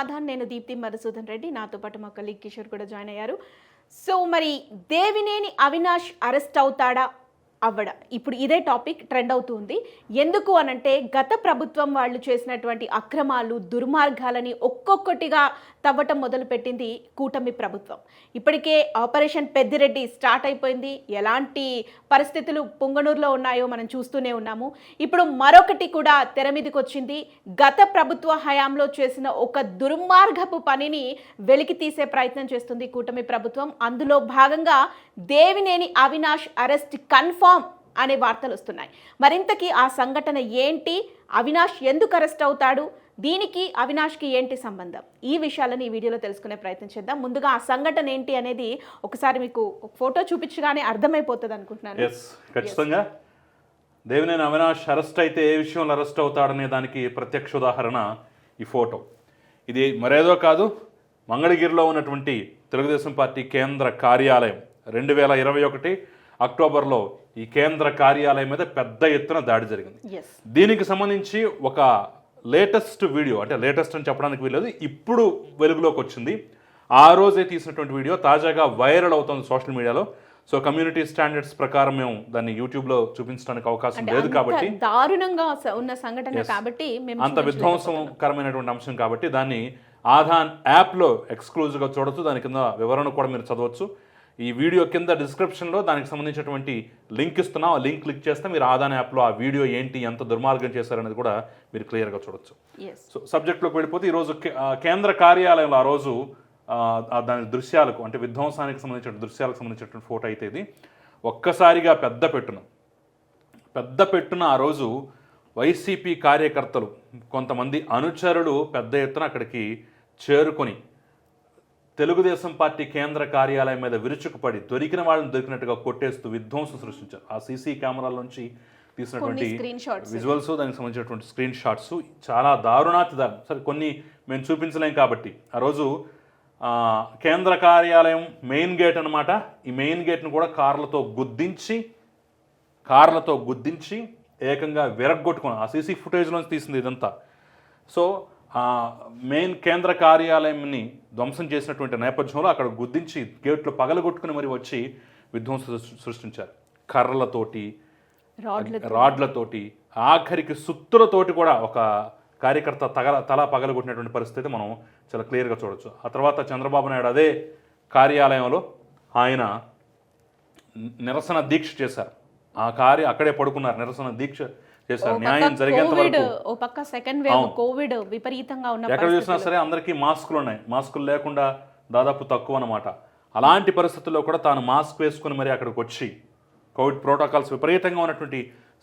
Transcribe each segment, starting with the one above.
ఆధాన్ నేను దీప్తి మధుసూదన్ రెడ్డి. నాతో పాటు మా కలీగ్ కిషోర్ కూడా జాయిన్ అయ్యారు. సో మరి దేవినేని అవినాష్ అరెస్ట్ అవుతాడా? అవ్వడ. ఇప్పుడు ఇదే టాపిక్ ట్రెండ్ అవుతుంది ఎందుకు అనంటే గత ప్రభుత్వం వాళ్ళు చేసినటువంటి అక్రమాలు దుర్మార్గాలని ఒక్కొక్కటిగా తవ్వటం మొదలుపెట్టింది కూటమి ప్రభుత్వం. ఇప్పటికే ఆపరేషన్ పెద్దిరెడ్డి స్టార్ట్ అయిపోయింది. ఎలాంటి పరిస్థితులు పుంగనూరులో ఉన్నాయో మనం చూస్తూనే ఉన్నాము. ఇప్పుడు మరొకటి కూడా తెర మీదకి వచ్చింది. గత ప్రభుత్వ హయాంలో చేసిన ఒక దుర్మార్గపు పనిని వెలికి తీసే ప్రయత్నం చేస్తుంది కూటమి ప్రభుత్వం. అందులో భాగంగా దేవినేని అవినాష్ అరెస్ట్ కన్ఫర్మ్ అనే వార్తలు వస్తున్నాయి. మరింతకి ఆ సంఘటన ఏంటి? అవినాష్ ఎందుకు అరెస్ట్ అవుతాడు? దీనికి అవినాష్కి ఏంటి సంబంధం? ఈ విషయాలను ఈ వీడియోలో తెలుసుకునే ప్రయత్నం చేద్దాం. ముందుగా ఆ సంఘటన ఏంటి అనేది ఒకసారి మీకు ఫోటో చూపించగానే అర్థమైపోతుంది అనుకుంటున్నాను. ఎస్ ఖచ్చితంగా. దేవినేని అవినాష్ అరెస్ట్ అయితే ఏ విషయంలో అరెస్ట్ అవుతాడనే దానికి ప్రత్యక్ష ఉదాహరణ ఈ ఫోటో. ఇది మరేదో కాదు మంగళగిరిలో ఉన్నటువంటి తెలుగుదేశం పార్టీ కేంద్ర కార్యాలయం. రెండు వేల ఇరవై ఒకటి అక్టోబర్లో ఈ కేంద్ర కార్యాలయం మీద పెద్ద ఎత్తున దాడి జరిగింది. దీనికి సంబంధించి ఒక లేటెస్ట్ వీడియో అంటే లేటెస్ట్ అని చెప్పడానికి వీలేదు ఇప్పుడు వెలుగులోకి వచ్చింది. ఆ రోజే తీసినటువంటి వీడియో తాజాగా వైరల్ అవుతుంది సోషల్ మీడియాలో. సో కమ్యూనిటీ స్టాండర్డ్స్ ప్రకారం మేము దాన్ని యూట్యూబ్లో చూపించడానికి అవకాశం లేదు కాబట్టి దారుణంగా ఉన్న సంఘటన కాబట్టి అంత విధ్వంసకరమైనటువంటి అంశం కాబట్టి దాన్ని ఆధాన్ యాప్లో ఎక్స్క్లూజివ్గా చూడొచ్చు. దాని కింద వివరణ కూడా మీరు చదవచ్చు. ఈ వీడియో కింద డిస్క్రిప్షన్లో దానికి సంబంధించినటువంటి లింక్ ఇస్తున్నాం ఆ లింక్ క్లిక్ చేస్తే మీరు ఆధాన్ యాప్లో ఆ వీడియో ఏంటి ఎంత దుర్మార్గం చేశారనేది కూడా మీరు క్లియర్గా చూడొచ్చు. సో సబ్జెక్ట్లోకి వెళ్ళిపోతే ఈరోజు కేంద్ర కార్యాలయంలో ఆ రోజు దాని దృశ్యాలకు అంటే విధ్వంసానికి సంబంధించిన దృశ్యాలకు సంబంధించినటువంటి ఫోటో అయితే ఇది. ఒక్కసారిగా పెద్ద పెట్టున పెద్ద పెట్టున ఆ రోజు వైసీపీ కార్యకర్తలు కొంతమంది అనుచరులు పెద్ద ఎత్తున అక్కడికి చేరుకొని తెలుగుదేశం పార్టీ కేంద్ర కార్యాలయం మీద విరుచుకుపడి దొరికిన వాళ్ళని దొరికినట్టుగా కొట్టేస్తూ విధ్వంసం సృష్టించారు. ఆ సీసీ కెమెరాల నుంచి తీసినటువంటి. విజువల్స్ దానికి సంబంధించినటువంటి స్క్రీన్ షాట్స్ చాలా దారుణాతి దారుణం సరే కొన్ని మేము చూపించలేం కాబట్టి. ఆ రోజు కేంద్ర కార్యాలయం మెయిన్ గేట్ అన్నమాట. ఈ మెయిన్ గేట్ను కూడా కార్లతో గుద్దించి కార్లతో గుద్దించి ఏకంగా విరగ్గొట్టుకుని ఆ సీసీ ఫుటేజ్లోంచి తీసింది ఇదంతా. సో మెయిన్ కేంద్ర కార్యాలయంని ధ్వంసం చేసినటువంటి నేపథ్యంలో అక్కడ గుద్దించి గేట్లు పగలగొట్టుకుని మరి వచ్చి విధ్వంసం సృష్టించారు. కర్రలతోటి రాడ్ల రాడ్లతోటి ఆఖరికి సుత్తులతోటి కూడా ఒక కార్యకర్త తగల తల పగలగొట్టినటువంటి పరిస్థితి మనం చాలా క్లియర్గా చూడొచ్చు. ఆ తర్వాత చంద్రబాబు నాయుడు అదే కార్యాలయంలో ఆయన నిరసన దీక్ష చేశారు. ఆ కార్య అక్కడే పడుకున్నారు. నిరసన దీక్ష చేశారు న్యాయం జరిగేంత వరకు. ఓ పక్క సెకండ్ వేవ్ కోవిడ్ విపరీతంగా ఉన్న ఎక్కడ చూసినా సరే అందరికీ మాస్కులు ఉన్నాయి. మాస్కులు లేకుండా దాదాపు తక్కువ అన్నమాట. అలాంటి పరిస్థితుల్లో కూడా తాను మాస్క్ వేసుకుని మరి అక్కడికి వచ్చి కోవిడ్ ప్రోటోకాల్స్ విపరీతంగా ఉన్నటువంటి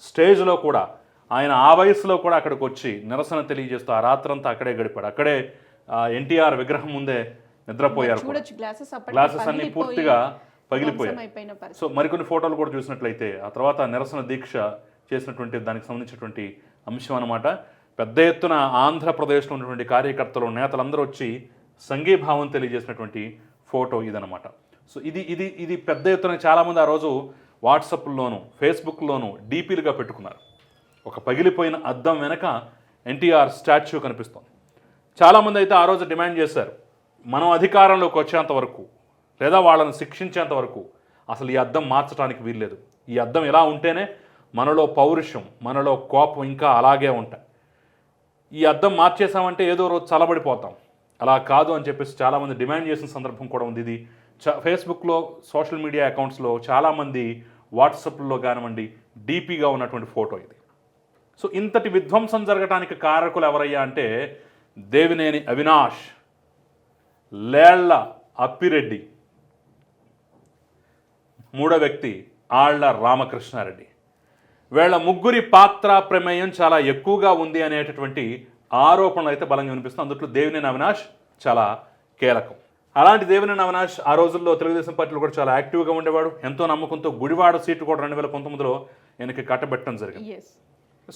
స్టేజ్లో కూడా ఆయన ఆ వయసులో కూడా అక్కడికి వచ్చి నిరసన తెలియజేస్తూ ఆ రాత్రంతా అక్కడే గడిపాడు. అక్కడే ఎన్టీఆర్ విగ్రహం ముందే నిద్రపోయారు గ్లాసెస్ అన్ని పూర్తిగా పగిలిపోయాయి. సో మరికొన్ని ఫోటోలు కూడా చూసినట్లయితే ఆ తర్వాత నిరసన దీక్ష చేసినటువంటి దానికి సంబంధించినటువంటి అంశం అనమాట పెద్ద ఎత్తున ఆంధ్రప్రదేశ్లో ఉన్నటువంటి కార్యకర్తలు నేతలందరూ వచ్చి సంఘీభావం తెలియజేసినటువంటి ఫోటో ఇదనమాట సో ఇది ఇది ఇది పెద్ద ఎత్తున చాలామంది ఆ రోజు వాట్సాప్లోను ఫేస్బుక్లోను డీపీలుగా పెట్టుకున్నారు. ఒక పగిలిపోయిన అద్దం వెనక ఎన్టీఆర్ స్టాచ్యూ కనిపిస్తోంది. చాలామంది అయితే ఆ రోజు డిమాండ్ చేశారు మనం అధికారంలోకి వచ్చేంత వరకు లేదా వాళ్ళని శిక్షించేంత వరకు అసలు ఈ అద్దం మార్చడానికి వీల్లేదు. ఈ అద్దం ఇలా ఉంటేనే మనలో పౌరుషం మనలో కోపం ఇంకా అలాగే ఉంటాయి ఈ అద్దం మార్చేసామంటే ఏదో రోజు చలబడిపోతాం అలా కాదు అని చెప్పేసి చాలామంది డిమాండ్ చేసిన సందర్భం కూడా ఉంది ఇది. చ ఫేస్బుక్లో సోషల్ మీడియా అకౌంట్స్లో చాలామంది వాట్సాప్లో కానివ్వండి డీపీగా ఉన్నటువంటి ఫోటో ఇది. సో ఇంతటి విధ్వంసం జరగటానికి కారకులు ఎవరయ్యా అంటే దేవినేని అవినాష్ లేళ్ళ అప్పిరెడ్డి మూడో వ్యక్తి ఆళ్ళ రామకృష్ణారెడ్డి. వీళ్ళ ముగ్గురి పాత్ర ప్రమేయం చాలా ఎక్కువగా ఉంది అనేటటువంటి ఆరోపణలు అయితే బలంగా వినిపిస్తుంది అందులో దేవినేని అవినాష్ చాలా కీలకం. అలాంటి దేవినేని అవినాష్ ఆ రోజుల్లో తెలుగుదేశం పార్టీలో కూడా చాలా యాక్టివ్గా ఉండేవాడు. ఎంతో నమ్మకంతో గుడివాడ సీటు కూడా రెండు వేల పంతొమ్మిదిలో ఆయనకి కట్టబెట్టడం జరిగింది.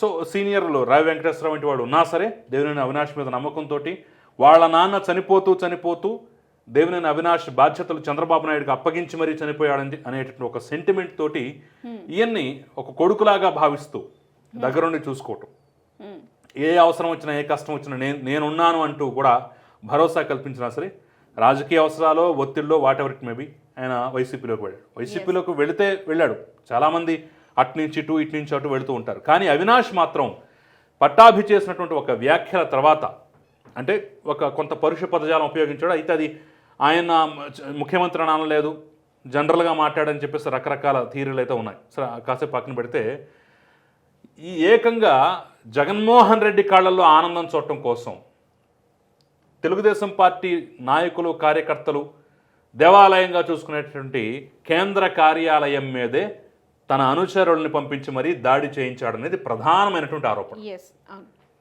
సో సీనియర్లు రావి వెంకటేశ్వరరావు వంటి వాడు ఉన్నా సరే దేవినేని అవినాష్ మీద నమ్మకంతో వాళ్ళ నాన్న చనిపోతూ చనిపోతూ దేవినేని అవినాష్ బాధ్యతలు చంద్రబాబు నాయుడుకి అప్పగించి మరీ చనిపోయాడని అనేటటువంటి ఒక సెంటిమెంట్ తోటి ఈయన్ని ఒక కొడుకులాగా భావిస్తూ దగ్గరుండి చూసుకోవటం. ఏ అవసరం వచ్చినా ఏ కష్టం వచ్చినా నేను నేనున్నాను అంటూ కూడా భరోసా కల్పించినా సరే రాజకీయ అవసరాలు ఒత్తిడిలో వాట్ ఎవర్ ఇట్ మేబీ ఆయన వైసీపీలోకి వెళ్ళాడు. వైసీపీలోకి వెళితే వెళ్ళాడు. చాలామంది అటు నుంచి ఇటు ఇటు నుంచి అటు వెళుతూ ఉంటారు. కానీ అవినాష్ మాత్రం పట్టాభి చేసినటువంటి ఒక వ్యాఖ్యల తర్వాత అంటే ఒక కొంత పరుష పదజాలం ఉపయోగించాడు. అయితే అది ఆయన ముఖ్యమంత్రి అనాలని లేదు. జనరల్గా మాట్లాడని చెప్పేసి రకరకాల థీరీలు అయితే ఉన్నాయి. సరే కాసేపు పక్కన పెడితే ఈ ఏకంగా జగన్మోహన్ రెడ్డి కాళ్ళల్లో ఆనందం చూడటం కోసం తెలుగుదేశం పార్టీ నాయకులు కార్యకర్తలు దేవాలయంగా చూసుకునేటువంటి కేంద్ర కార్యాలయం మీదే తన అనుచరుల్ని పంపించి మరీ దాడి చేయించాడనేది ప్రధానమైనటువంటి ఆరోపణ.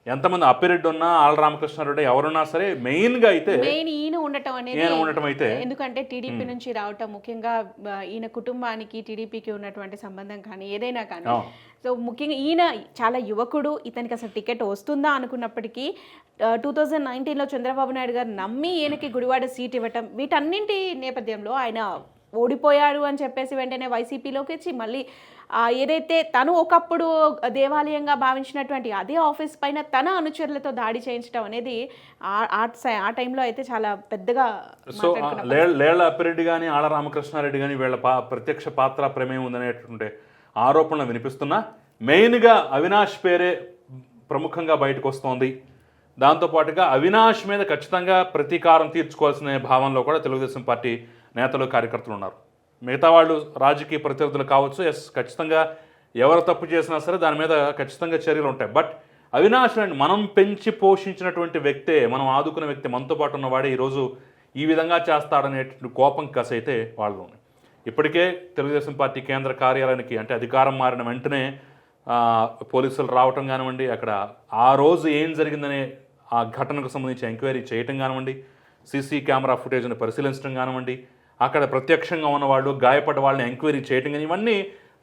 ఎంతమంది అప్పిరెడ్డి ఉన్నా ఆళ్ళ రామకృష్ణారెడ్డి ఎవరున్నా సరే మెయిన్గా అయితే మెయిన్ ఈయన ఉండటం అనేది ఉండటం అయితే ఎందుకంటే టీడీపీ నుంచి రావటం ముఖ్యంగా ఈయన కుటుంబానికి టీడీపీకి ఉన్నటువంటి సంబంధం కానీ ఏదైనా కానీ. సో ముఖ్యంగా ఈయన చాలా యువకుడు ఇతనికి అసలు టికెట్ వస్తుందా అనుకున్నప్పటికీ టూ థౌజండ్ నైన్టీన్లో చంద్రబాబు నాయుడు గారు నమ్మి ఈయనకి గుడివాడ సీట్ ఇవ్వటం వీటన్నింటి నేపథ్యంలో ఆయన ఓడిపోయాడు అని చెప్పేసి వెంటనే వైసీపీలోకి వచ్చి మళ్ళీ ఏదైతే తను ఒకప్పుడు దేవాలయంగా భావించినటువంటి అదే ఆఫీస్ పైన తన అనుచరులతో దాడి చేయించడం అనేది ఆ- టైంలో అయితే చాలా పెద్దగా సో లేళ్ళ అప్పిరెడ్డి కానీ ఆళ్ళ రామకృష్ణారెడ్డి కానీ వీళ్ళ పా ప్రత్యక్ష పాత్ర ప్రమేయం ఉందనేటువంటి ఆరోపణలు వినిపిస్తున్నా. మెయిన్గా అవినాష్ పేరే ప్రముఖంగా బయటకు వస్తోంది దాంతోపాటుగా అవినాష్ మీద ఖచ్చితంగా ప్రతీకారం తీర్చుకోవాల్సిన భావనలో కూడా తెలుగుదేశం పార్టీ నేతలు కార్యకర్తలు ఉన్నారు. మిగతా వాళ్ళు రాజకీయ ప్రత్యర్థులు కావచ్చు ఎస్ ఖచ్చితంగా ఎవరు తప్పు చేసినా సరే దాని మీద ఖచ్చితంగా చర్యలు ఉంటాయి. బట్ అవినాష్ అండ్ మనం పెంచి పోషించినటువంటి వ్యక్తే మనం ఆదుకున్న వ్యక్తి మనతో పాటు ఉన్నవాడే ఈరోజు ఈ విధంగా చేస్తాడనేటువంటి కోపం కసైతే వాళ్ళు ఇప్పటికే తెలుగుదేశం పార్టీ కేంద్ర కార్యాలయానికి అంటే అధికారం మారిన వెంటనే పోలీసులు రావటం కానివ్వండి అక్కడ ఆ రోజు ఏం జరిగిందనే ఆ ఘటనకు సంబంధించి ఎంక్వైరీ చేయటం కానివ్వండి సీసీ కెమెరా ఫుటేజ్ని పరిశీలించడం కానివ్వండి అక్కడ ప్రత్యక్షంగా ఉన్న వాళ్ళు గాయపడ్డ వాళ్ళని ఎంక్వైరీ చేయటం కానీ ఇవన్నీ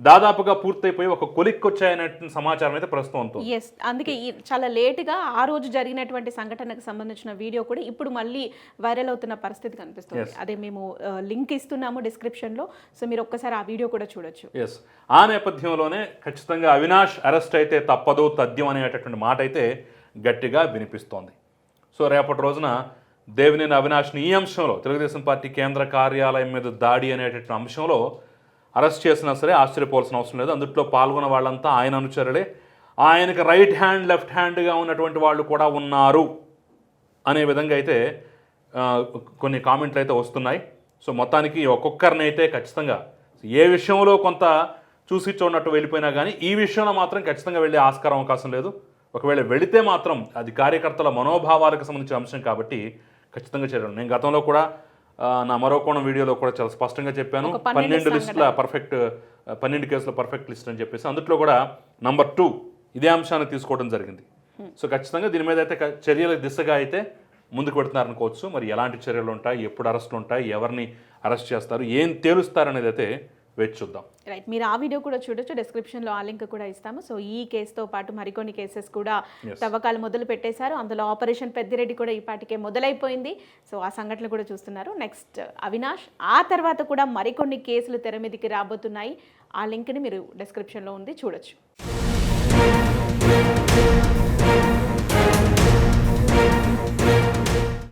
దాదాపుగా పూర్తయిపోయి ఒక కొలిక్కి వచ్చాయనేటువంటి సమాచారం అయితే ప్రస్తుతం ఉంటుంది ఎస్ అందుకే ఈ చాలా లేటుగా ఆ రోజు జరిగినటువంటి సంఘటనకు సంబంధించిన వీడియో కూడా ఇప్పుడు మళ్ళీ వైరల్ అవుతున్న పరిస్థితి కనిపిస్తుంది. అదే మేము లింక్ ఇస్తున్నాము డిస్క్రిప్షన్లో సో మీరు ఒక్కసారి ఆ వీడియో కూడా చూడొచ్చు. ఎస్ ఆ నేపథ్యంలోనే ఖచ్చితంగా అవినాష్ అరెస్ట్ అయితే తప్పదు తథ్యం అనేటటువంటి మాట అయితే గట్టిగా వినిపిస్తోంది. సో రేపటి రోజున దేవినేని అవినాష్ని ఈ అంశంలో తెలుగుదేశం పార్టీ కేంద్ర కార్యాలయం మీద దాడి అనేటటువంటి అంశంలో అరెస్ట్ చేసినా సరే ఆశ్చర్యపోవాల్సిన అవసరం లేదు. అందుట్లో పాల్గొన్న వాళ్ళంతా ఆయన అనుచరులే. ఆయనకు రైట్ హ్యాండ్ లెఫ్ట్ హ్యాండ్గా ఉన్నటువంటి వాళ్ళు కూడా ఉన్నారు అనే విధంగా అయితే కొన్ని కామెంట్లు అయితే వస్తున్నాయి. సో మొత్తానికి ఒక్కొక్కరిని అయితే ఖచ్చితంగా ఏ విషయంలో కొంత చూసి చూడనట్టు వెళ్ళిపోయినా కానీ ఈ విషయంలో మాత్రం ఖచ్చితంగా వెళ్ళే ఆస్కారం అవకాశం లేదు. ఒకవేళ వెళితే మాత్రం అది కార్యకర్తల మనోభావాలకు సంబంధించిన అంశం కాబట్టి ఖచ్చితంగా చేయాలి నేను గతంలో కూడా నా మరో కోణం వీడియోలో కూడా చాలా స్పష్టంగా చెప్పాను. పన్నెండు లిస్టుల పర్ఫెక్ట్ పన్నెండు కేసుల పర్ఫెక్ట్ లిస్ట్ అని చెప్పేసి అందులో కూడా నంబర్ టూ ఇదే అంశాన్ని తీసుకోవడం జరిగింది. సో ఖచ్చితంగా దీని మీద అయితే చర్యల దిశగా అయితే ముందుకు పెడుతున్నారనుకోవచ్చు మరి ఎలాంటి చర్యలు ఉంటాయి? ఎప్పుడు అరెస్టులు ఉంటాయి? ఎవరిని అరెస్ట్ చేస్తారు? ఏం తేలుస్తారు అనేది అయితే వేచి చూద్దాం. రైట్ మీరు ఆ వీడియో కూడా చూడొచ్చు. డిస్క్రిప్షన్లో ఆ లింక్ కూడా ఇస్తాము. సో ఈ కేసుతో పాటు మరికొన్ని కేసెస్ కూడా తవ్వకాలు మొదలు పెట్టేశారు. అందులో ఆపరేషన్ పెద్దిరెడ్డి కూడా ఈ పాటికే మొదలైపోయింది. సో ఆ సంఘటనలు కూడా చూస్తున్నారు. నెక్స్ట్ అవినాష్. ఆ తర్వాత కూడా మరికొన్ని కేసులు తెర మీదకి రాబోతున్నాయి. ఆ లింక్ని మీరు డిస్క్రిప్షన్లో ఉంది. చూడొచ్చు.